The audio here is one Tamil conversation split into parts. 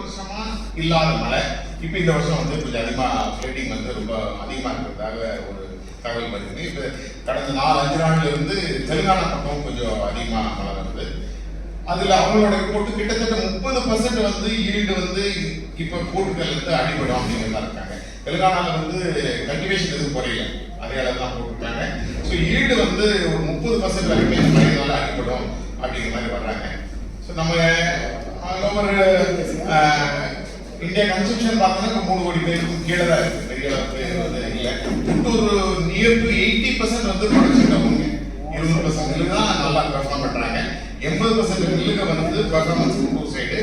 வருஷமா இல்லாத மழை. இப்போ இந்த வருஷம் வந்து கொஞ்சம் அதிகமா ஃபிளட்டிங் வந்து ரொம்ப அதிகமா இருக்கிறதாக ஒரு தகவல் வருது. இப்போ கடந்த நாலு அஞ்சு நாள்ல இருந்து தெலுங்கானா பக்கம் கொஞ்சம் அதிகமா மழை வருது. அதுல அவங்களோட ரிப்போர்ட் கிட்டத்தட்ட முப்பது பர்சன்ட் வந்து ஈல்டு வந்து இப்ப கூட்டுகள் இருந்து அடிபடும் அப்படிங்கிறதா இருக்காங்க. தெலுங்கானால வந்து கல்டிவேஷன் எதுவும் குறையல. அதே அளவு தான் போட்டிருக்காங்க. ஸோ ஈல்டு வந்து ஒரு முப்பது பர்சன்ட் வரைக்கும் மழையினால அடிபடும் அப்படிங்கிற மாதிரி வர்றாங்க. ஸோ நம்ம லோவர் இந்தியா கன்சம்ஷன் பார்த்தோம்னா மூணு கோடி பேருக்கும் கீழே தான் இருக்கு. பெரிய அளவுக்கு வந்து இல்லை. ஒரு நியர் டு எயிட்டி பர்சன்ட் வந்து ப்ரொடக்ஷன் அவங்க இருபது பர்சன்ட் தான் நல்லா பெர்ஃபார்ம் பண்ணுறாங்க எண்பது பர்சன்ட் மில்லுக்கு வந்து பெர்ஃபார்மன்ஸ் குண்டூர் சைடு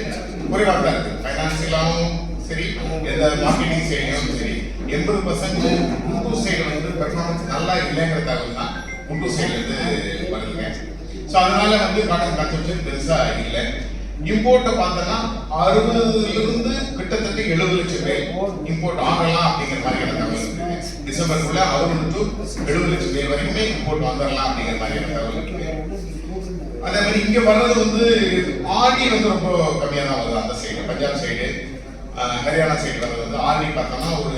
குறைவாக தான் இருக்கு. ஃபைனான்சியலாகவும் சரி எந்த மார்க்கெட்டிங் சைட்லையும் சரி. எண்பது பர்சன்ட் குண்டூர் சைடு வந்து பெர்ஃபார்மன்ஸ் நல்லா இல்லைங்கிற தகவல் தான் குண்டூர் சைடுலேருந்து வருதுங்க. ஸோ அதனால வந்து காட்டன் கன்சம்ஷன் பெருசாக இல்லை. இம்போர்ட்டை பார்த்தோன்னா அறுபதுல இருந்து கிட்டத்தட்ட எழுபது லட்சம் பேர் இம்போர்ட் ஆகலாம் அப்படிங்கிற மாதிரியான தகவல் டிசம்பருக்குள்ள அறுபது டு எழுபது லட்சம் பேர் வரைக்குமே இம்போர்ட் வந்துடலாம் அப்படிங்கிற மாதிரியான தகவல் அதே மாதிரி இங்க வர்றது வந்து ஆர்டி வந்து ரொம்ப கம்மியா தான் வருது அந்த side Punjab side Haryana side வர்றது வந்து ஆர்டி பார்த்தோம்னா ஒரு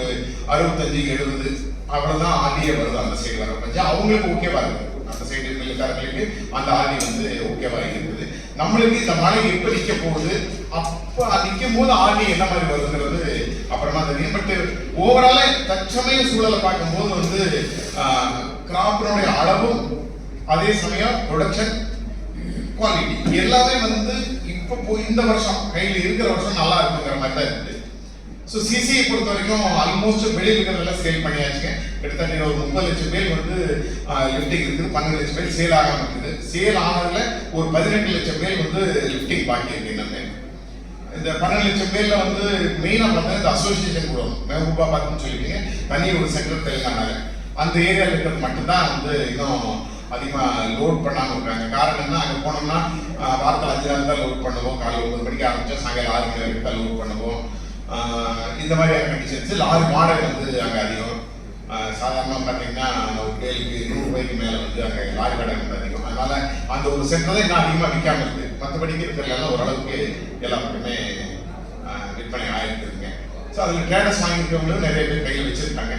அறுபத்தஞ்சு எழுபது அவ்வளவுதான் ஆர்டியே வருது அந்த சைடு வர பஞ்சா. அவங்களுக்கு ஓகேவா இருக்கு. அந்த சைடு மில்லுக்காரங்களுக்கு அந்த ஆர்டி வந்து ஓகேவா இருக்குது. நம்மளுக்கு இந்த மழை எப்ப நிக்க போகுது? அப்ப அது போது ஆர்டி என்ன மாதிரி வருதுங்கிறது அப்புறமா தெரியும் பட் ஓவரால தற்சமய சூழலை பார்க்கும்போது வந்து கிராப்பினுடைய அளவும் அதே சமயம் ப்ரொடக்ஷன் குவாலிட்டி எல்லாமே வந்து இப்போ இந்த வருஷம் கையில் இருக்கிற வருஷம் நல்லா இருக்குங்கிற மாதிரி தான் இருக்குது ஸோ சிசிஐ பொறுத்த வரைக்கும் ஆல்மோஸ்ட் வெளியில் இருக்கிறதெல்லாம் சேல் பண்ணியாச்சுங்க கிட்டத்தட்ட ஒரு முப்பது லட்சம் பேர் வந்து லிஃப்டிங் இருக்குது பன்னெண்டு லட்சம் பேர் சேல் ஆகாமல் இருக்குது சேல் ஆனதுல ஒரு பதினெட்டு லட்சம் பேர் வந்து லிஃப்டிங் பாக்கி இருக்கு இன்னுமே இந்த பன்னெண்டு லட்சம் பேர்ல வந்து மெயினாக பார்த்தா இந்த அசோசியேஷன் கூட மெஹபூபா பார்த்துன்னு சொல்லிட்டீங்க. தனி ஒரு சென்டர் தெலுங்கானால. அந்த ஏரியாவில் இருக்கிறது மட்டும்தான் வந்து இன்னும் அதிகமாக லோட் பண்ணாமல் இருக்காங்க. காரணம் என்ன? அங்கே போனோம்னா வாரத்தில் அஞ்சு நாள் தான் லோட் பண்ணுவோம். காலையில் ஒன்பது மணிக்கு ஆரம்பிச்சா சாயங்காலம் ஆறு மணி வரைக்கும் தான் லோட் பண்ணுவோம். இந்த மாதிரியான கண்டிஷன்ஸு லாரி மாடல் வந்து அங்கே அதிகம். சாதாரணமாக பார்த்தீங்கன்னா ஒரு டேலுக்கு நூறு ரூபாய்க்கு மேலே வந்து அங்கே லாரி கடை வந்து அதிகம். அதனால் அந்த ஒரு சென்டர் தான் இன்னும் அதிகமாக விற்காம இருக்குது மற்றபடிக்கு இருக்கிறதுலாம் ஓரளவுக்கு எல்லா பக்கமே விற்பனை ஆயிருக்குதுங்க ஸோ அதில் ட்ரேடர்ஸ் வாங்கியிருக்கவங்களும் நிறைய பேர் கையில் வச்சுருக்காங்க.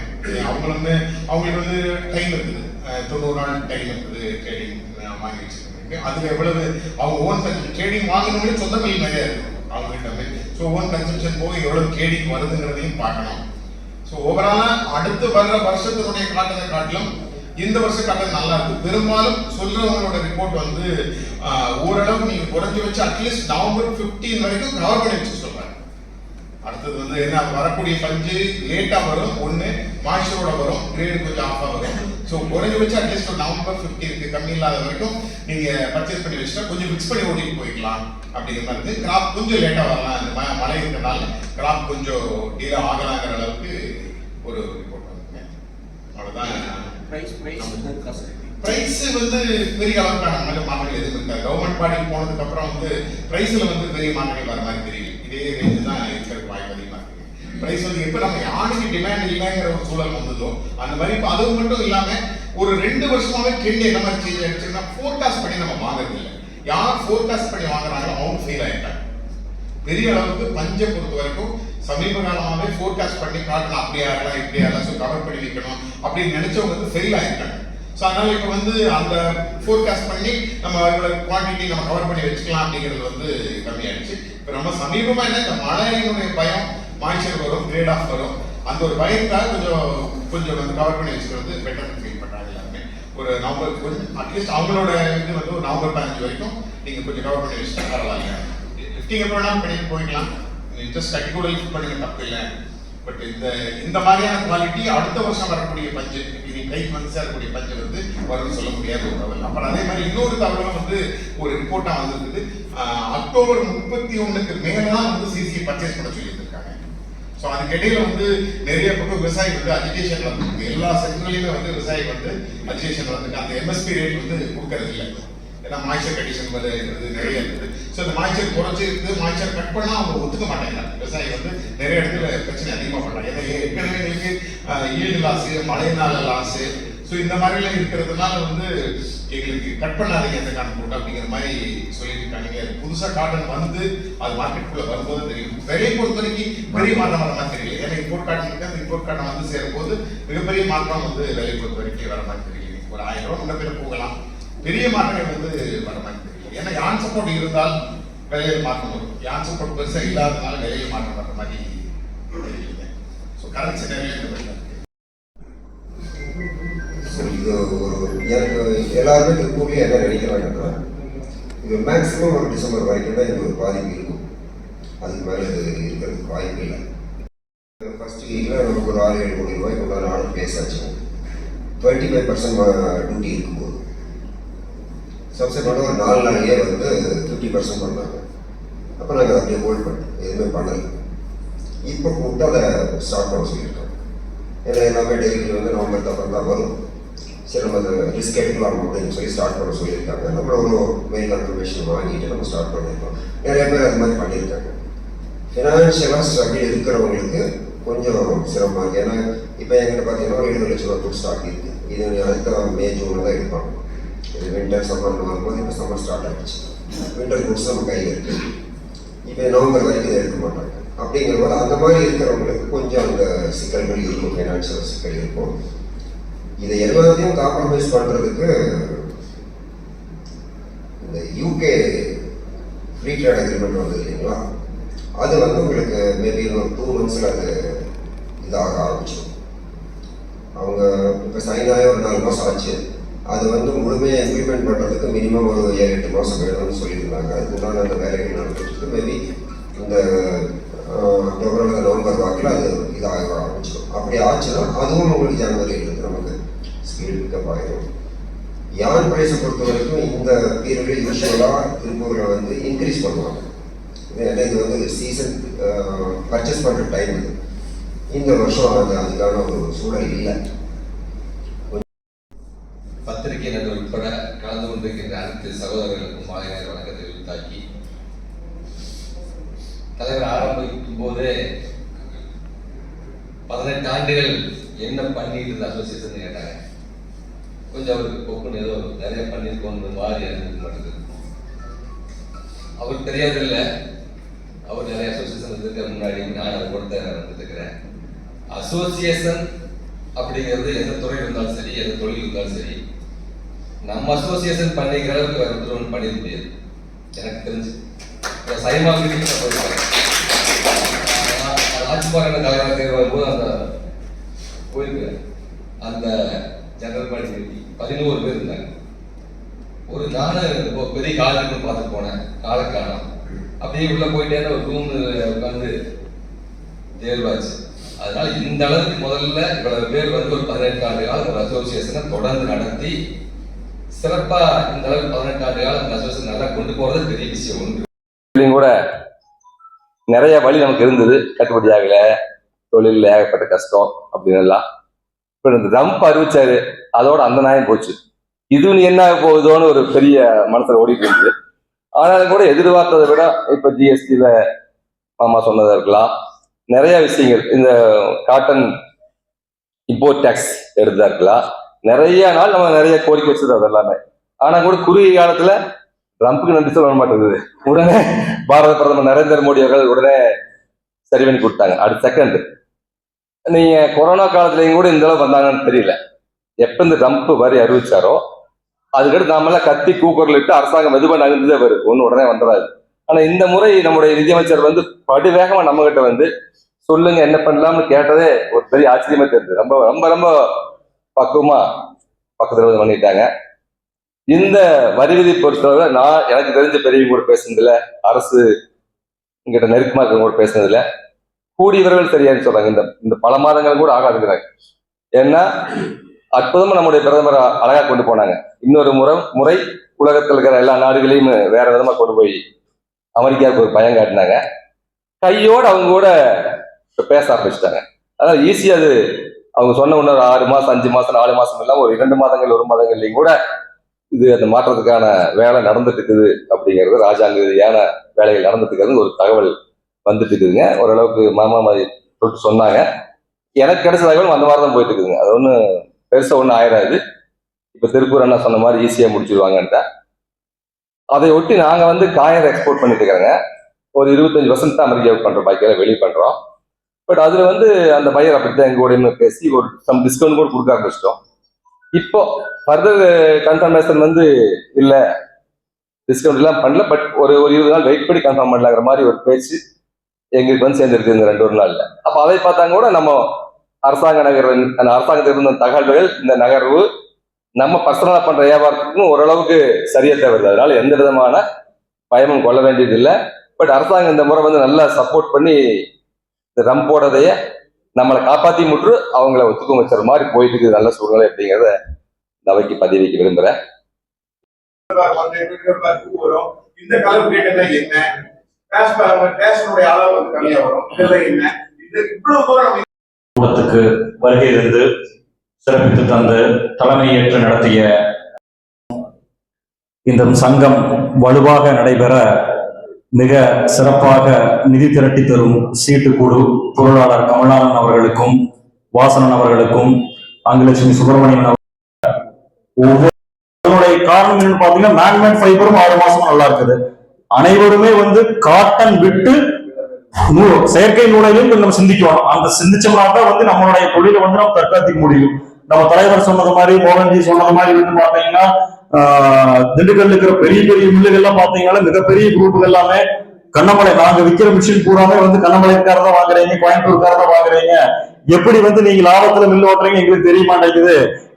அவங்களும் அவங்களுக்கு வந்து டைம் இருக்குது. தொண்ணூறு நாள் டைம் இருக்குது ட்ரேடிங் வாங்கி வச்சுருக்காங்க அதில் எவ்வளவு அவங்க ஓன் ட்ரேடிங் வாங்கினவங்களே சொந்த மில் நிறைய இருக்கும் அப்படின்றது ஸோ ஓன் கன்சம்ஷன் போக எவ்வளோ ட்ரேடிங் வருதுங்கிறதையும் பார்க்கலாம். ஸோ ஓவராலாக அடுத்து வர்ற வருஷத்தினுடைய காட்டத்தை காட்டிலும் இந்த வருஷம் காட்டது நல்லா இருக்கு. பெரும்பாலும் சொல்றவங்களோட ரிப்போர்ட் வந்து ஓரளவு நீங்க குறைஞ்சி வச்சு அட்லீஸ்ட் நவம்பர் 15 வரைக்கும் கவர் பண்ணி வச்சு சொல்றாங்க அடுத்தது வந்து என்ன வரக்கூடிய பஞ்சு லேட்டா வரும். ஒன்னு மாஸ்டரோட வரும். கிரேடு கொஞ்சம் ஆஃபா வரும். ஸோ குறைஞ்ச வச்சு அட்லீஸ்ட் ஒரு நவம்பர் ஃபிஃப்டீனுக்கு கம்மி இல்லாத வரைக்கும் நீங்க பர்ச்சேஸ் பண்ணி வச்சுட்டா கொஞ்சம் மிக்ஸ் பண்ணி ஓட்டிட்டு போய்க்கலாம் அப்படிங்கிற மாதிரி இருக்கு. கிராப் கொஞ்சம் லேட்டா வரலாம். இந்த மழை இருக்கிறனால கிராப் கொஞ்சம் டீலே ஆகலாங்கிற அளவுக்கு ஒரு ரிப்போர்ட் வந்துங்க அவ்வளவுதான். பிரைஸ் பிரைஸ் பிரைஸ் வந்து பெரிய அளவுக்கான நல்ல மாற்றங்கள் எதுவும் இருக்காது. கவர்மெண்ட் பாடிக்கு போனதுக்கு அப்புறம் வந்து பிரைஸ்ல வந்து பெரிய மாற்றங்கள் வர மாதிரி தெரியல. இதே ரேஞ்சு தான் இருக்கிறதுக்கு வாய்ப்பு அதிகமா இருக்கு பிரைஸ் வந்து எப்ப நம்ம யாருக்கு டிமாண்ட் இல்லைங்கிற ஒரு சூழல் வந்ததோ அந்த மாதிரி இப்போ அது மட்டும் இல்லாம ஒரு ரெண்டு வருஷமாவே ட்ரெண்ட் என்ன மாதிரி சேஞ்ச் ஆயிடுச்சுன்னா ஃபோர்காஸ்ட் பண்ணி நம்ம வாங்குறது இல்லை. யார் ஃபோர்காஸ்ட் பண்ணி வாங்குறாங்களோ அவங்க ஃபெயில் ஆயிட்டாங்க. பெரிய அளவுக்கு பஞ்சை பொறுத்த வரைக்கும் சமீப காலமாவே ஃபோர்காஸ்ட் பண்ணி காட்டணும் அப்படியே ஆகலாம் இப்படி ஆகலாம் ஸோ கவர் பண்ணி வைக்கணும் அப்படின்னு நினைச்சவங்க வந்து ஃபெயில் ஆகிட்டாங்க ஸோ அதனால இப்போ வந்து அந்த ஃபோர்காஸ்ட் பண்ணி நம்ம அதோட குவான்டிட்டி நம்ம கவர் பண்ணி வச்சுக்கலாம் அப்படிங்கிறது வந்து கம்மியாயிடுச்சு. இப்போ நம்ம சமீபமாக என்ன இந்த மழையினுடைய பயம் மாய்ச்சல் வரும் கிரேட் ஆஃப் வரும். அந்த ஒரு பயத்தால் கொஞ்சம் கொஞ்சம் வந்து கவர் பண்ணி வச்சுக்கிறது பெட்டர் ஃபீல் பண்ணுறாங்க எல்லாருமே. ஒரு நவம்பர் கொஞ்சம் அட்லீஸ்ட் அவங்களோட இது வந்து ஒரு நவம்பர் பதினஞ்சு வரைக்கும் நீங்கள் கொஞ்சம் கவர் பண்ணி வச்சுட்டா பரவாயில்ல. லிஃப்டிங் எப்போ வேணாலும் பண்ணிட்டு போய்க்கலாம் ஜஸ்ட் கட்டி கூட லிஃப்ட் பண்ணுங்க தப்பு இல்லை. பட் இந்த இந்த மாதிரியான குவாலிட்டி அடுத்த வருஷம் வரக்கூடிய பஞ்சு இது கைக்கு வந்து சேரக்கூடிய பஞ்சு வந்து வரும்னு சொல்ல முடியாத ஒரு தகவல் அப்புறம் அதே மாதிரி இன்னொரு தகவலும் வந்து ஒரு ரிப்போர்ட்டாக வந்திருக்குது. அக்டோபர் முப்பத்தி ஒன்றுக்கு மேலாம் வந்து சிசி பர்ச்சேஸ் பண்ண சொல்லி ஸோ அதுக்கிடையில் வந்து நிறைய பக்கம் விவசாயி வந்து அஜிடேஷன் வந்து எல்லா செக்டர்லையுமே வந்து விவசாயி வந்து அஜிடேஷன் வந்து அந்த எம்எஸ்பி ரேட் வந்து கொடுக்கறது இல்லை ஏன்னா மாய்ச்சர் கண்டிஷன் வந்து நிறைய இருக்குது. ஸோ அந்த மாய்ச்சர் குறைச்சி இருக்குது. மாய்ச்சர் கட் பண்ணால் அவங்க ஒத்துக்க மாட்டேங்கிறாங்க. விவசாயி வந்து நிறைய இடத்துல பிரச்சனை அதிகமாக பண்ணுறாங்க ஏன்னா ஏற்கனவே எங்களுக்கு ஈல்டு லாஸு மழையினால லாஸு ஸோ இந்த மாதிரிலாம் இருக்கிறதுனால வந்து எங்களுக்கு கட் பண்ணாதீங்க எந்த காட்டன் போட்டு அப்படிங்கிற மாதிரி சொல்லியிருக்காங்க. புதுசாக அது காட்டன் வந்து அது மார்க்கெட்டுக்குள்ளே வரும்போது தெரியும். விலையை பொறுத்த வரைக்கும் பெரிய மாற்றம் வர மாதிரி தெரியல. ஏன்னா இம்போர்ட் காட்டன் இருக்கு. அந்த இம்போர்ட் காட்டன் வந்து சேரும்போது மிகப்பெரிய மாற்றம் வந்து விலையை பொறுத்த வரைக்கும் வர மாதிரி தெரியல ஒரு ஆயிரம் ரூபாய் முன்ன பேர் போகலாம். பெரிய மாற்றங்கள் வந்து வர மாதிரி தெரியல. ஏன்னா யான் சப்போர்ட் இருந்தால் விலையில் மாற்றம் வரும். யான் சப்போர்ட் பெருசாக இல்லாதனால விலையில் மாற்றம் வர மாதிரி தெரியல. ஸோ கரண்ட் நிறைய இது ஒரு எனக்கு எல்லாருமே திருப்பூர்லேயே என்ன நினைக்கிறாங்க இது மேக்ஸிமம் ஒரு டிசம்பர் வரைக்கும் தான் இது ஒரு பாதிப்பு இருக்கும். அதுக்கு மேலே இது இருக்கிறதுக்கு வாய்ப்பு இல்லை. ஃபர்ஸ்ட் வீக்கில் நமக்கு ஒரு ஆறு ஏழு கோடி ரூபாய்க்கு உண்டான நாலு பேசாச்சு ஆச்சு. டுவெண்ட்டி ஃபைவ் பர்சன்ட் டியூட்டி இருக்கும்போது. பண்ண ஒரு நாலு நாளையே வந்து ஃபிஃப்டி பர்சன்ட் பண்ணாங்க. அப்போ நாங்கள் அப்படியே ஹோல்ட் பண்ணோம். எதுவுமே பண்ணலை. இப்போ கூப்பிட்டு அதை ஸ்டார்ட் பண்ண சொல்லியிருக்கோம் ஏன்னா எல்லாமே டெல்லிக்கு வந்து நவம்பர் அப்புறம் தான் வரும். சரி நம்ம ரிஸ்க் எடுக்கலாம் அப்படின்னு சொல்லி ஸ்டார்ட் பண்ண சொல்லியிருக்காங்க நம்ம ஒரு மெயில் கன்ஃபர்மேஷன் வாங்கிட்டு நம்ம ஸ்டார்ட் பண்ணியிருக்கோம் நிறைய பேர் அது மாதிரி பண்ணியிருக்காங்க ஃபினான்ஷியலாக ஸ்ட்ரகிள் இருக்கிறவங்களுக்கு கொஞ்சம் சிரமமாக இருக்குது ஏன்னா இப்போ எங்கிட்ட பார்த்தீங்கன்னா ஒரு எழுபது லட்சம் ரூபா ஃபுட் ஸ்டாக் இருக்குது இது அடுத்த மே ஜூனில் தான் எடுப்பாங்க இது வின்டர் சம்மர்னு வரும்போது இப்போ சம்மர் ஸ்டார்ட் ஆகிடுச்சு வின்டர் ஃபுட்ஸ் நம்ம கையில் இருக்குது இப்போ நவம்பர் வரைக்கும் இதை எடுக்க மாட்டாங்க அப்படிங்கிறபோது அந்த மாதிரி இருக்கிறவங்களுக்கு கொஞ்சம் அந்த சிக்கல்கள் இருக்கும் ஃபைனான்சியல் சிக்கல் இருக்கும் இதை எல்லாத்தையும் காம்ப்ரமைஸ் பண்ணுறதுக்கு இந்த யூகே ஃப்ரீ ட்ரேட் அக்ரிமெண்ட் வந்தது இல்லைங்களா? அது வந்து உங்களுக்கு மேபி ஒரு டூ மந்த்ஸில் அது இதாக ஆரம்பிச்சிடும். அவங்க இப்போ சைன் ஆகி ஒரு நாலு மாதம் ஆச்சு. அது வந்து முழுமையாக இம்ப்ளிமெண்ட் பண்ணுறதுக்கு மினிமம் ஒரு ஏழு எட்டு மாதம் வேணும்னு சொல்லியிருந்தாங்க. அதுக்குண்டான அந்த வேலைகள் நடந்துட்டு மேபி இந்த அக்டோபர் அல்லது நவம்பர் வாக்கில் அது இதாக ஆரம்பிச்சிடும். அப்படி ஆச்சுன்னா அதுவும் உங்களுக்கு ஜனவரி நமக்கு ஸ்பீட் பிக்கப் ஆகிடும் யான் பிரைஸை பொறுத்த வரைக்கும் இந்த பீரியடில் யூஸ்வலாக திருப்பூரில் வந்து இன்க்ரீஸ் பண்ணுவாங்க. இது ஏன்னா இது வந்து சீசன் பர்ச்சேஸ் பண்ணுற டைம் இது இந்த வருஷம் அது அதுக்கான ஒரு சூழல் இல்லை. பத்திரிகை நடுவர் உட்பட கலந்து கொண்டிருக்கின்ற அனைத்து சகோதரர்களுக்கும் மாலை நேர வணக்கத்தை உரித்தாக்கி தலைவர் ஆரம்பிக்கும் போதே பதினெட்டு ஆண்டுகள் என்ன பண்ணிட்டு இருந்த அசோசியேஷன் கேட்டாங்க. கொஞ்சம் அவருக்கு போக்குன்னு ஏதோ நிறைய பண்ணியிருக்கோன்ற மாதிரி எனக்கு மாட்டேங்குது அவருக்கு தெரியாதில்ல அவர் நிறைய அசோசியேஷன் இருக்க முன்னாடி நான் அதை கொடுத்த வந்துருக்கிறேன் அசோசியேஷன் அப்படிங்கிறது எந்த துறை இருந்தாலும் சரி எந்த தொழில் இருந்தாலும் சரி நம்ம அசோசியேஷன் பண்ணிக்கிற அளவுக்கு வேற ஒருத்தர் ஒன்று பண்ணிட முடியாது. எனக்கு தெரிஞ்சு. சைமா மீட்டிங் ஆட்சிப்பாளர் வரும்போது அந்த போயிருக்கு அந்த ஜெனரல் பாடி பதினோரு பேர் இருந்தாங்க ஒரு நானும் இப்போ பெரிய காலேஜ் பார்த்துட்டு போனேன் காலை அப்படியே உள்ள போயிட்டே ஒரு ரூம் உட்காந்து தேர்வாச்சு. அதனால இந்த அளவுக்கு முதல்ல இவ்வளவு பேர் வந்து ஒரு பதினெட்டு ஆண்டு காலம் ஒரு அசோசியேஷனை தொடர்ந்து நடத்தி சிறப்பா இந்த அளவுக்கு பதினெட்டு ஆண்டு காலம் இந்த அசோசியேஷன் நல்லா கொண்டு போறது பெரிய விஷயம் ஒன்று. கூட நிறைய வழி நமக்கு இருந்தது. கட்டுப்படி ஆகல தொழில் ஏகப்பட்ட கஷ்டம் அப்படின்னு எல்லாம் இப்போ இந்த தம்ப் அறிவிச்சாரு. அதோட அந்த நியாயம் போச்சு. இது நீ என்ன ஆக போகுதோன்னு ஒரு பெரிய மனசுல ஓடிட்டு இருந்தது. ஆனாலும் கூட எதிர்பார்த்ததை விட இப்போ ஜிஎஸ்டியில் மாமா சொன்னதா இருக்கலாம். நிறைய விஷயங்கள். இந்த காட்டன் இம்போர்ட் டேக்ஸ் எடுத்ததா இருக்கலாம். நிறைய நாள் நம்ம நிறைய கோரிக்கை வச்சது அது எல்லாமே ஆனா கூட குறுகிய காலத்துல ட்ரம்ப்புக்கு நன்றி சொல்ல மாட்டேங்குது. உடனே பாரத பிரதமர் நரேந்திர மோடி அவர்கள் உடனே சரி பண்ணி கொடுத்தாங்க. அடுத்த செகண்ட் நீங்க கொரோனா காலத்துலயும் கூட இந்த அளவுக்கு வந்தாங்கன்னு தெரியல. எப்ப இந்த ட்ரம்ப் வரி அறிவிச்சாரோ அதுக்கடுத்து நாமெல்லாம் கத்தி கூக்குரல் இட்டு அரசாங்கம் மெதுவாக நகர்ந்ததே வரும் ஒன்று உடனே வந்துடாது. ஆனா இந்த முறை நம்முடைய நிதியமைச்சர் வந்து படுவேகமா நம்ம கிட்ட வந்து சொல்லுங்க என்ன பண்ணலாம்னு கேட்டதே ஒரு பெரிய ஆச்சரியமா தெரிஞ்சது. ரொம்ப ரொம்ப ரொம்ப பக்குவமா பக்கத்துல வந்து பண்ணிட்டாங்க. இந்த வரி விதி பொறுத்தவரை நான் எனக்கு தெரிஞ்ச பெரியவங்க கூட பேசுனதுல அரசு எங்கிட்ட நெருக்கமா இருக்கவங்க கூட பேசுனதுல கூடியவர்கள் சரியான்னு சொல்றாங்க இந்த இந்த பல மாதங்கள் கூட ஆகாதுங்கிறாங்க. ஏன்னா அற்புதமா நம்முடைய பிரதமர் அழகா கொண்டு போனாங்க. இன்னொரு முறை முறை உலகத்தில் இருக்கிற எல்லா நாடுகளையும் வேற விதமா கொண்டு போய் அமெரிக்காவுக்கு ஒரு பயம் காட்டினாங்க. கையோடு அவங்க கூட பேச ஆரம்பிச்சிட்டாங்க. அதனால ஈஸியா அது. அவங்க சொன்ன ஒன்று ஒரு ஆறு மாசம் அஞ்சு மாசம் நாலு மாசம் இல்லாம ஒரு இரண்டு மாதங்கள் ஒரு மாதங்கள்லையும் கூட இது அந்த மாற்றத்துக்கான வேலை நடந்துட்டு இருக்குது அப்படிங்கிறது ராஜாங்க ரீதியான வேலைகள் நடந்துட்டு இருக்கிறது ஒரு தகவல் வந்துட்டு இருக்குதுங்க ஓரளவுக்கு மாமா மாதிரி தொட்டு சொன்னாங்க. எனக்கு கிடைச்ச தகவல் அந்த மாதிரி தான் போயிட்டு இருக்குதுங்க அது ஒன்றும் பெருசாக ஒன்றும் ஆயிடாது இப்போ திருப்பூர் அண்ணா சொன்ன மாதிரி ஈஸியாக முடிச்சிருவாங்கன்ட்டு அதை ஒட்டி நாங்கள் வந்து காயர் எக்ஸ்போர்ட் பண்ணிட்டு இருக்கிறோங்க. ஒரு இருபத்தஞ்சு பர்சன்ட் தான் அமெரிக்காவுக்கு பண்ணுறோம் பாக்கியெல்லாம் வெளியே பண்ணுறோம் பட் அதில் வந்து அந்த பையர் அப்படித்தான் எங்கள் கூடயுமே பேசி ஒரு சம் டிஸ்கவுண்ட் கூட கொடுக்க ஆரம்பிச்சிட்டோம் இப்போ ஃபர்தர் கன்ஃபர்மேஷன் வந்து இல்லை. டிஸ்கவுண்ட் எல்லாம் பண்ணல. பட் ஒரு ஒரு இருபது நாள் வெயிட் பண்ணி கன்ஃபார்ம் பண்ணலாங்கிற மாதிரி ஒரு பேச்சு எங்களுக்கு வந்து சேர்ந்துருக்கு இந்த ரெண்டு ஒரு நாள்ல. அப்போ அதை பார்த்தாங்க கூட நம்ம அரசாங்க நகர் அந்த அரசாங்கத்தில் இருந்த தகவல்கள் இந்த நகர்வு நம்ம பர்சனலா பண்ற வியாபாரத்துக்கும் ஓரளவுக்கு சரியா தேவையில்லை. அதனால எந்த விதமான பயமும் கொள்ள வேண்டியது இல்லை. பட் அரசாங்கம் இந்த முறை வந்து நல்லா சப்போர்ட் பண்ணி இந்த ரம்போடதைய நம்மளை காப்பாத்தி முற்று அவங்கள ஒத்துக்கும் வச்சுற மாதிரி போயிட்டு இருக்குது. நல்ல சூழ்நிலை அப்படிங்கிறத இந்த அவைக்கு பதிவு வைக்க விரும்புறேன். இந்த கலர் என்ன? ரேஷனுடைய அளவு வந்து கம்மியா வரும். இதெல்லாம் என்ன? இவ்வளவு தூரம் கூட்டத்துக்கு வருகை இருந்து சிறப்பித்து தந்து தலைமையேற்று நடத்திய இந்த சங்கம் வலுவாக நடைபெற மிக சிறப்பாக நிதி திரட்டி தரும் சீட்டுக்குழு பொருளாளர் கமல்நாதன் அவர்களுக்கும் வாசனன் அவர்களுக்கும் அங்கலட்சுமி சுப்பிரமணியன் அவர்கள் ஒவ்வொரு காரணம் பார்த்தீங்கன்னா பாத்தீங்கன்னா ஃபைபரும் ஆறு மாசம் நல்லா இருக்குது. அனைவருமே வந்து காட்டன் விட்டு செயற்கை நூலையும் நம்ம சிந்திக்கணும். அந்த சிந்திச்சோம்னா தான் வந்து நம்மளுடைய தொழிலை வந்து நம்ம தற்காத்திக்க முடியும். நம்ம தலைவர் சொன்னது மாதிரி மோகன்ஜி சொன்னது மாதிரி வந்து பாத்தீங்கன்னா திண்டுக்கல் இருக்கிற பெரிய பெரிய மில்லுகள்லாம் பாத்தீங்கன்னா மிகப்பெரிய குரூப்புகள் எல்லாமே கண்ணமலை நாங்க விற்கிற மிஷின் பூராமே வந்து கண்ணமலைக்காரர் தான் வாங்குறீங்க கோயம்புத்தூர்காரர் தான் வாங்குறீங்க. எப்படி வந்து நீங்க லாபத்துல மில் ஓட்டுறீங்க எங்களுக்கு தெரிய மாட்டேங்குது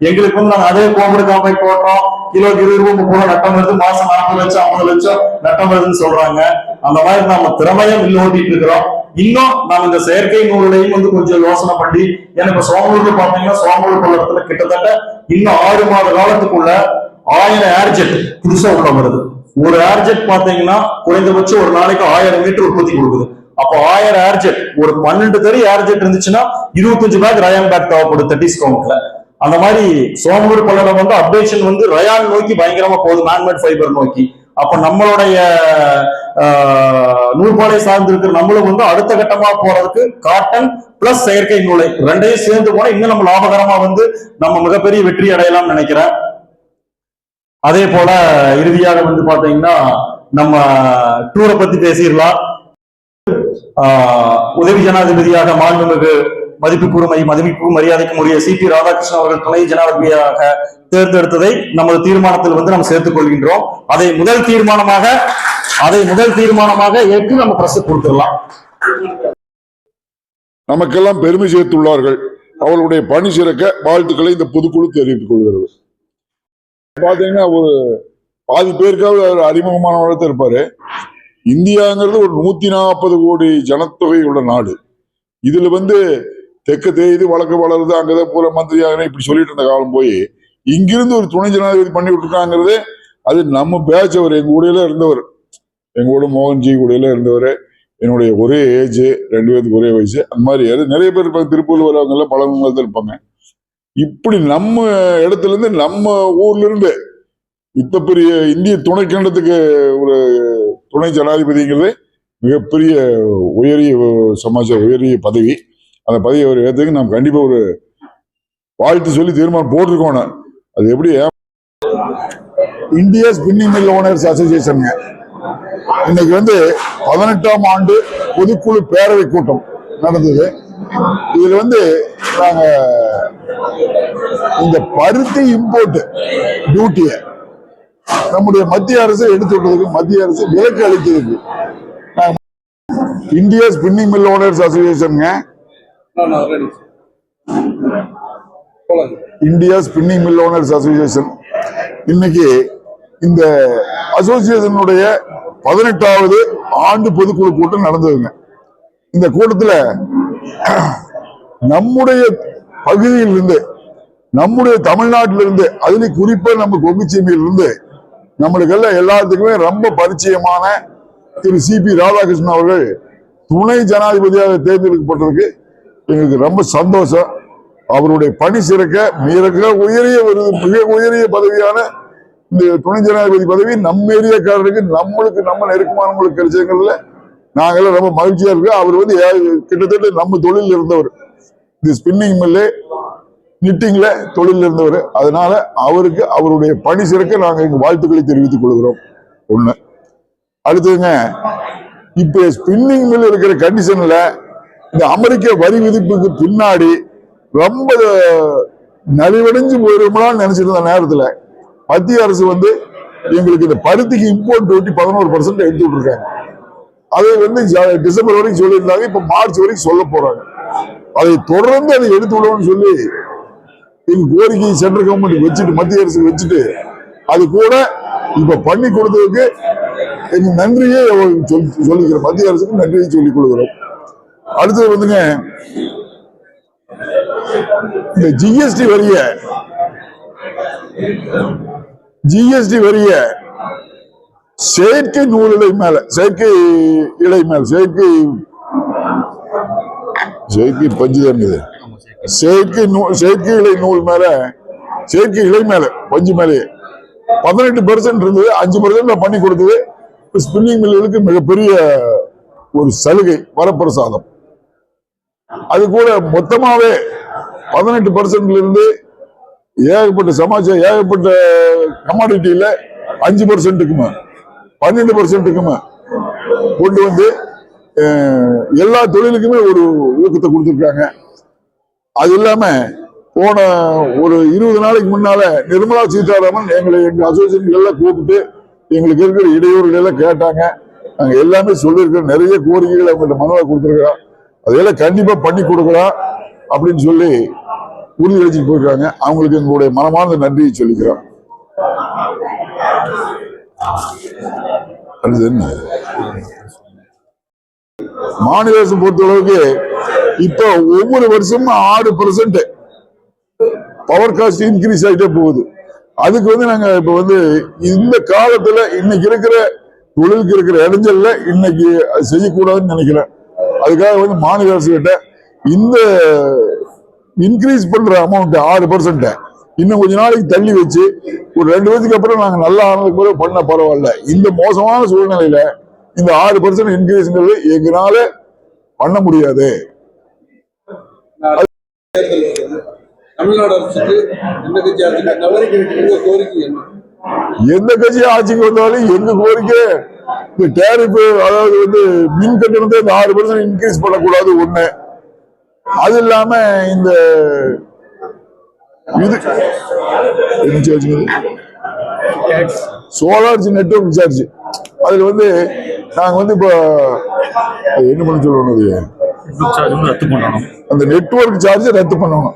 எங்களுக்கு வந்து நாங்க அதே கோம்புடு காம்பேக்ட் போடுறோம். கிலோக்கு இருபது ரூபாய் முப்பது ரூபாய் நட்டம் வருது மாசம் நாற்பது லட்சம் ஐம்பது லட்சம் நட்டம் வருதுன்னு சொல்றாங்க. அந்த மாதிரி நம்ம திறமையா மில் ஓட்டிட்டு இருக்கிறோம். இன்னும் நாம இந்த செயற்கை நூலையும் வந்து கொஞ்சம் யோசனை பண்ணி எனக்கு இப்ப சோமூர்ல பாத்தீங்கன்னா சோமூர் பள்ளத்துல கிட்டத்தட்ட இன்னும் ஆறு மாத காலத்துக்குள்ள ஆயிரம் ஏர்ஜெட் புதுசா உள்ள வருது. ஒரு ஏர்ஜெட் பாத்தீங்கன்னா குறைந்தபட்சம் ஒரு நாளைக்கு ஆயிரம் மீட்டர் உற்பத்தி கொடுக்குது. அப்போ ஆயிரம் ஏர்ஜெட் ஒரு பன்னெண்டு தறி ஏர்ஜெட் இருந்துச்சுன்னா இருபத்தஞ்சு பேக் ரயான் பேக் தேவைப்படும் தட்டிஸ் கவுண்ட்ல அந்த மாதிரி சோமூர் பல்லடம் வந்து அப்டேஷன் வந்து ரயான் நோக்கி பயங்கரமா போகுது மேன்மேட் ஃபைபர் நோக்கி. அப்ப நம்மளுடைய நூற்பாலை சார்ந்து இருக்கிற நம்மளும் வந்து அடுத்த கட்டமா போறதுக்கு காட்டன் பிளஸ் செயற்கை நூலை ரெண்டையும் சேர்ந்து போனா இன்னும் நம்ம லாபகரமா வந்து நம்ம மிகப்பெரிய வெற்றி அடையலாம்னு நினைக்கிறேன். அதே போல இறுதியாக வந்து பாத்தீங்கன்னா நம்ம டூரை பத்தி பேசிடலாம். உதவி ஜனாதிபதியாக மாண்புமிகு மதிப்புக்குரிமை மதிப்பு மரியாதைக்கும் உரிய சி பி ராதாகிருஷ்ணன் அவர்கள் துணை ஜனாதிபதியாக தேர்ந்தெடுத்ததை நமது தீர்மானத்தில் வந்து நாம் சேர்த்துக் கொள்கின்றோம். அதை முதல் தீர்மானமாக அதை முதல் தீர்மானமாக ஏற்று நம்ம பிரஸ் கொடுத்துடலாம். நமக்கெல்லாம் பெருமை சேர்த்துள்ளார்கள். அவர்களுடைய பணி சிறக்க வாழ்த்துக்களை இந்த பொதுக்குழு தெரிவித்துக் கொள்கிறது. பாத்தீங்கன்னா ஒரு பாதி பேருக்காவது அவர் அறிமுகமானவராக இருப்பாரு. இந்தியாங்கிறது ஒரு நூத்தி நாற்பது கோடி ஜனத்தொகை உள்ள நாடு. இதுல வந்து தெற்கு தேய்து வழக்கு வளருது அங்கதான் பூரா மந்திரியாக இப்படி சொல்லிட்டு இருந்த காலம் போய் இங்கிருந்து ஒரு துணை ஜனாதிபதி பண்ணி விட்டுருக்காங்கிறது அது நம்ம பேட்ச் அவர் எங்க கூடையில இருந்தவர். எங்க கூட மோகன்ஜி கூடையில இருந்தவர். என்னுடைய ஒரே ஏஜ் ரெண்டு பேருக்கு ஒரே வயசு. அந்த மாதிரி நிறைய பேர் இருப்பாங்க. திருப்பூர்ல வரவங்க எல்லாம் தான் இருப்பாங்க. இப்படி நம்ம இடத்துல இருந்து நம்ம ஊர்ல இருந்து இத்த பெரிய இந்திய துணைக்கண்டத்துக்கு ஒரு துணை ஜனாதிபதிங்கிறது மிகப்பெரிய உயரிய சமாஜ உயரிய பதவி. அந்த பதவி அவர் ஏற்றுக்கு நம்ம கண்டிப்பாக ஒரு வாழ்த்து சொல்லி தீர்மானம் போட்டிருக்கோம் அது எப்படி இந்தியா ஸ்பின்னிங் மில் ஓனர்ஸ் அசோசியேஷனுங்க. இன்னைக்கு வந்து பதினெட்டாம் ஆண்டு பொதுக்குழு பேரவை கூட்டம் நடந்தது. இதுல வந்து நாங்க இந்த பருத்தி இம்போர்ட் டியூட்டிய நம்முடைய மத்திய அரசு எடுத்து விட்டதுக்கு மத்திய அரசு விலக்கு அளித்ததுக்கு. India spinning mill owners அசோசியேஷனுங்க. India spinning mill owners association இன்னைக்கு இந்த அசோசியேஷனுடைய பதினெட்டாவது ஆண்டு பொதுக்குழு கூட்டம் நடந்ததுங்க. இந்த கூட்டத்துல நம்முடைய பகுதியில் இருந்து நம்முடைய தமிழ்நாட்டிலிருந்து அதுல குறிப்பா நம்ம கொங்குச்சீமையிலிருந்து நம்மளுக்கு எல்லாம் எல்லாத்துக்குமே ரொம்ப பரிச்சயமான திரு சி பி ராதாகிருஷ்ணன் அவர்கள் துணை ஜனாதிபதியாக தேர்ந்தெடுக்கப்பட்டதுக்கு எங்களுக்கு ரொம்ப சந்தோஷம். அவருடைய பணி சிறக்க மிக உயரிய விருது மிக உயரிய பதவியான இந்த துணை ஜனாதிபதி பதவி நம்ம ஏரியாக்காரருக்கு நம்மளுக்கு நம்ம நெருக்கமானவங்களுக்கு கிடைச்சதுங்கிறதுல நாங்களாம் ரொம்ப மகிழ்ச்சியா இருக்கோம். அவர் வந்து கிட்டத்தட்ட நம்ம தொழில் இருந்தவர். இந்த ஸ்பின்னிங் மில்லு நிட்டிங்ல தொழில் இருந்தவர். அதனால அவருக்கு அவருடைய பணி சிறக்க நாங்கள் எங்க வாழ்த்துக்களை தெரிவித்துக் கொள்கிறோம். ஒண்ணு. அடுத்ததுங்க இப்ப ஸ்பின்னிங் மில் இருக்கிற கண்டிஷன்ல இந்த அமெரிக்க வரி விதிப்புக்கு பின்னாடி ரொம்ப நலிவடைஞ்சு போயிருமலான்னு நினைச்சிட்டு இருந்த நேரத்துல மத்திய அரசு வந்து எங்களுக்கு இந்த பருத்திக்கு இம்போர்ட் டியூட்டி பதினோரு பர்சன்ட் எடுத்து விட்டுருக்காங்க. அதை வந்து ஜ- டிசம்பர் வரைக்கும் சொல்லியிருந்தாங்க. இப்ப மார்ச் வரைக்கும் சொல்ல போறாங்க. அதை தொடர்ந்து அதை எடுத்து விடணும்னு சொல்லி எங்க கோரிக்கை சென்ட்ரல் கவர்மெண்ட் வச்சுட்டு மத்திய அரசு வச்சுட்டு அது கூட இப்ப பண்ணி கொடுத்ததுக்கு எங்க நன்றியை சொல்லிக்கிறோம். மத்திய அரசுக்கு நன்றியை சொல்லிக் கொள்கிறோம் அடுத்தது வந்துங்க இந்த ஜிஎஸ்டி வரிய ஜிஎஸ்டி வரிய செயற்கை நூல் இலை மேல செயற்கை இலை மேல செயற்கை செயற்கை பஞ்சு தான் இது செயற்கை நூல் செயற்கை இலை நூல் மேல செயற்கை இலை மேல பஞ்சு மேலேயே. பதினெட்டு பெர்சன்ட் இருந்தது அஞ்சு பெர்சென்ட் பண்ணி கொடுத்தது. ஸ்பின்னிங் மில்லுக்கு மிகப்பெரிய ஒரு சலுகை வரப்பிரசாதம். அது கூட மொத்தமாவே பதினெட்டு பர்சன்ட்ல இருந்து ஏகப்பட்ட சமாச்சாரம் ஏகப்பட்ட கமாடிட்டியில அஞ்சு பர்சன்ட்டுக்குமே பன்னெண்டு பர்சன்ட்டுக்குமே கொண்டு வந்து எல்லா தொழிலுக்குமே ஒரு ஊக்கத்தை கொடுத்துருக்காங்க. அது இல்லாம போன ஒரு இருபது நாளைக்கு முன்னால நிர்மலா சீதாராமன் எங்களை எங்க அசோசியேஷன் எல்லாம் கூப்பிட்டு எங்களுக்கு இருக்கிற இடையூறுகள் எல்லாம் கேட்டாங்க. நாங்க எல்லாமே சொல்லியிருக்கிறோம். நிறைய கோரிக்கைகள் அவங்கள்ட்ட மனுவை கொடுத்துருக்கிறோம். அதையெல்லாம் கண்டிப்பா பண்ணி கொடுக்கலாம் அப்படின்னு சொல்லி உறுதியளிச்சுட்டு போயிருக்காங்க. அவங்களுக்கு எங்களுடைய மனமார்ந்த நன்றியை சொல்லிக்கிறோம். அடுத்தது என்ன? மாநில அரசு பொறுத்தளவுக்கு இப்போ ஒவ்வொரு வருஷமும் ஆறு பர்சன்ட் பவர் காஸ்ட் இன்க்ரீஸ் ஆகிட்டே போகுது. அதுக்கு வந்து நாங்க இப்ப வந்து இந்த காலத்துல இன்னைக்கு இருக்கிற தொழிலுக்கு இருக்கிற இடைஞ்சல்ல இன்னைக்கு அது செய்யக்கூடாதுன்னு நினைக்கிறேன். அதுக்காக வந்து மாநில அரசு கிட்ட இந்த இன்க்ரீஸ் பண்ற அமௌண்ட் ஆறு பர்சன்ட் இன்னும் கொஞ்ச நாளைக்கு தள்ளி வச்சு ஒரு ரெண்டு வருஷத்துக்கு அப்புறம் நாங்க நல்லா ஆனதுக்கு பிறகு பண்ண பரவாயில்ல. இந்த மோசமான சூழ்நிலையில இந்த ஆறு பர்சன்ட் இன்க்ரீஸ்ங்கிறது எங்களால பண்ண முடியாது. தமிழ்நாடு அரசுக்கு எந்த கட்சி ஆட்சிக்கு எந்த கட்சி ஆட்சிக்கு வந்தாலும் எங்க கோரிக்கை? இந்த டேரிஃப் அதாவது வந்து மின் கட்டணத்தை இந்த ஆறு பர்சன்ட் இன்க்ரீஸ் பண்ணக்கூடாது ஒண்ணு. அது இல்லாம இந்த இது சோலார் நெட்வொர்க் சார்ஜ் அதுல வந்து நாங்க வந்து இப்போ அது என்ன பண்ண சொல்லணும் அது? ரத்து பண்ணணும். அந்த நெட்வொர்க் சார்ஜ் ரத்து பண்ணணும்.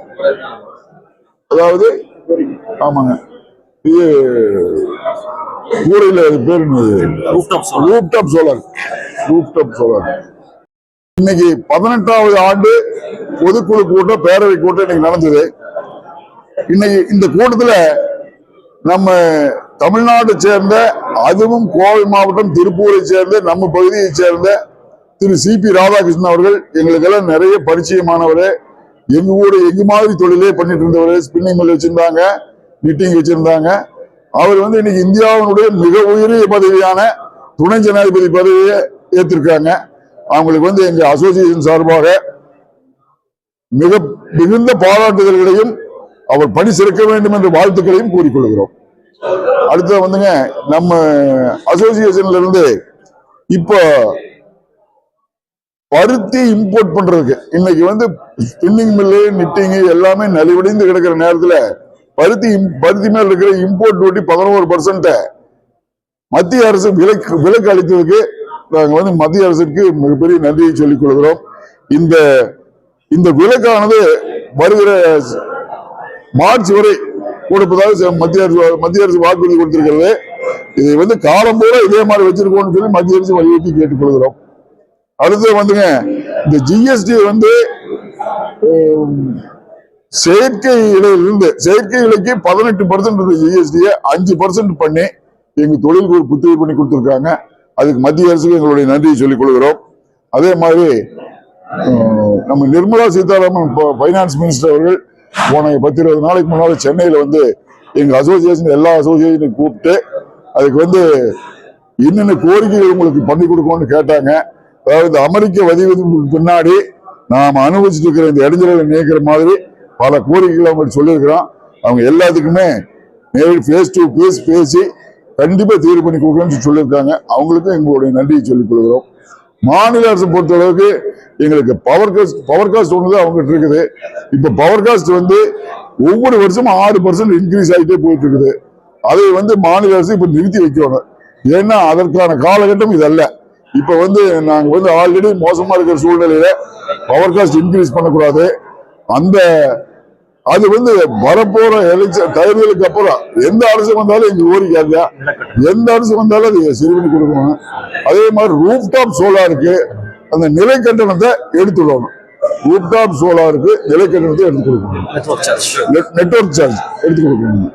அதாவது ஆமாங்க. இது கூரையில் அது பேர் ரூப்டாப் சோலார் ரூப்டாப் சோலார் இன்னைக்கு பதினெட்டாவது ஆண்டு பொதுக்குழு கூட்டம் பேரவை கூட்டம் இன்னைக்கு நடந்தது. இன்னைக்கு இந்த கூட்டத்துல நம்ம தமிழ்நாட்டை சேர்ந்த அதுவும் கோவை மாவட்டம் திருப்பூரை சேர்ந்த நம்ம பகுதியை சேர்ந்த திரு சி பி ராதாகிருஷ்ணன் அவர்கள் எங்களுக்கெல்லாம் நிறைய பரிச்சயமானவர். எங்க ஊர் எங்க மாதிரி தொழிலே பண்ணிட்டு இருந்தவர். ஸ்பின்னிங் மில் வச்சிருந்தாங்க. மீட்டிங் வச்சிருந்தாங்க. அவர் வந்து இன்னைக்கு இந்தியாவினுடைய மிக உயரிய பதவியான துணை ஜனாதிபதி பதவியை ஏற்றிருக்காங்க அவங்களுக்கு வந்து எங்க அசோசியேஷன் சார்பாக மிக மிகுந்த பாராட்டுதல்களையும் அவர் பணி சிறக்க வேண்டும் என்ற வாழ்த்துக்களையும் கூறிக்கொள்கிறோம். அடுத்த வந்துங்க நம்ம அசோசியேஷன்ல இருந்து இப்போ பருத்தி இம்போர்ட் பண்றதுக்கு இன்னைக்கு வந்து ஸ்பின்னிங் மில்லு நிட்டிங் எல்லாமே நலிவடைந்து கிடக்கிற நேரத்துல பருத்தி பருத்தி மேல் இருக்கிற இம்போர்ட் டியூட்டி பதினோரு பர்சன்ட் மத்திய அரசு விலக்கு விலக்கு அளித்ததுக்கு நாங்கள் வந்து மத்திய அரசுக்கு மிகப்பெரிய நன்றியை சொல்லிக் கொள்கிறோம். இந்த இந்த விலக்கானது வருகிற மார்ச் வரை கொடுப்பதாக ச- மத்திய அரசு மத்திய அரசு வாக்குறுதி கொடுத்திருக்கிறது. இதை வந்து காலம் பூரா இதே மாதிரி வச்சிருக்கோம்னு சொல்லி மத்திய அரசு வலியுறுத்தி கேட்டுக்கொள்கிறோம். அடுத்து வந்துங்க இந்த ஜிஎஸ்டி வந்து செயற்கை இலையிலிருந்து செயற்கை இலைக்கு பதினெட்டு பர்சன்ட் இருந்த ஜிஎஸ்டியை அஞ்சு பர்சன்ட் பண்ணி எங்க தொழிலுக்கு ஒரு புத்துயிர் பண்ணி கொடுத்துருக்காங்க. அதுக்கு மத்திய அரசுக்கு எங்களுடைய நன்றியை சொல்லிக் கொள்கிறோம். அதே மாதிரி நம்ம நிர்மலா சீதாராமன் ஃபைனான்ஸ் மினிஸ்டர் அவர்கள் போன பத்து இருபது நாளைக்கு முன்னால் சென்னையில் வந்து எங்கள் அசோசியேஷன் எல்லா அசோசியேஷனையும் கூப்பிட்டு அதுக்கு வந்து என்னென்ன கோரிக்கைகள் உங்களுக்கு பண்ணி கொடுக்கணும்னு கேட்டாங்க. அதாவது இந்த அமெரிக்க வரி பின்னாடி நாம் அனுபவிச்சுட்டு இருக்கிற இந்த இடைஞ்சலை நீக்கிற மாதிரி பல கோரிக்கைகளை அவங்க சொல்லியிருக்கிறோம் அவங்க எல்லாத்துக்குமே நேரடி ஃபேஸ் டு ஃபேஸ் பேசி கண்டிப்பாக தீர்வு பண்ணி கொடுக்கணும்னு சொல்லியிருக்காங்க. அவங்களுக்கும் எங்களுடைய நன்றியை சொல்லிக் கொள்கிறோம். மாநில அரசு பொறுத்தளவுக்கு எங்களுக்கு பவர் காஸ்ட் பவர் காஸ்ட் ஒன்று தான் அவங்ககிட்ட இருக்குது. இப்போ பவர் காஸ்ட் வந்து ஒவ்வொரு வருஷமும் ஆறு பர்சன்ட் இன்க்ரீஸ் ஆகிட்டே போயிட்டு இருக்குது. அதை வந்து மாநில அரசு இப்போ நிறுத்தி வைக்கணும். ஏன்னா அதற்கான காலகட்டம் இது அல்ல வந்து நாங்கள் வந்து ஆல்ரெடி மோசமாக இருக்கிற சூழ்நிலையில பவர் காஸ்ட் இன்க்ரீஸ் பண்ணக்கூடாது. அந்த அது வந்து வரப்போற எலெக்ஷன் தேர்தலுக்கு அப்புறம் எந்த அரசு வந்தாலும் எங்க கோரிக்கை. எந்த அரசு வந்தாலும் அதை சரி பண்ணி கொடுக்கணும். அதே மாதிரி ரூப் டாப் சோலாருக்கு அந்த நிலை கட்டணத்தை எடுத்துடணும் ரூப் டாப் சோலாருக்கு நிலை கட்டணத்தை எடுத்து கொடுக்கணும். நெட்வொர்க் சார்ஜ் எடுத்து கொடுக்கணும்.